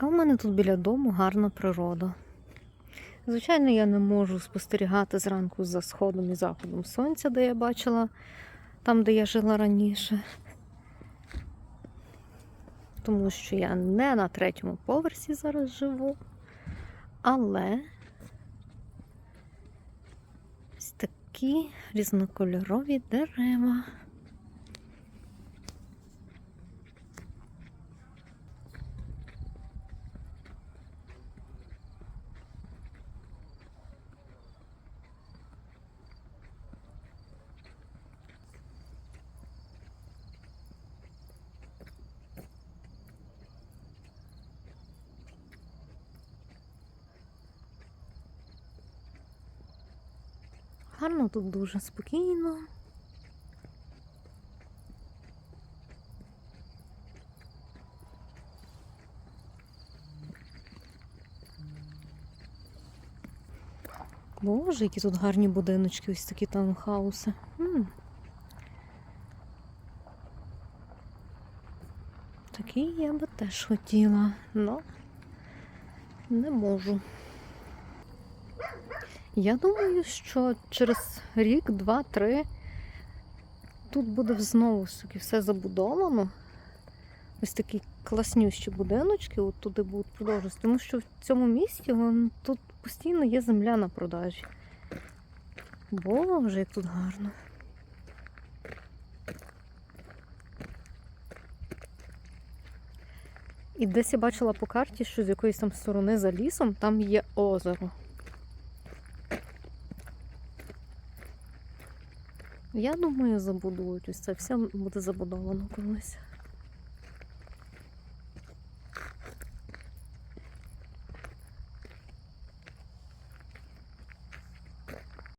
А в мене тут біля дому гарна природа. Звичайно, я не можу спостерігати зранку за сходом і заходом сонця, де я бачила, там, де я жила раніше. Тому що я не на третьому поверсі зараз живу. Але ось такі різнокольорові дерева. Гарно тут дуже спокійно. Боже, які тут гарні будиночки, ось такі таунхауси. М. Такі я би теж хотіла, але не можу. Я думаю, що через рік, два, три тут буде знову таки все забудовано. Ось такі класнющі будиночки, от туди будуть продовжуватися. Тому що в цьому місті вон, тут постійно є земля на продажі. Боже, як тут гарно. І десь я бачила по карті, що з якоїсь там сторони за лісом там є озеро. Я думаю, забудують ось це все буде забудовано колись.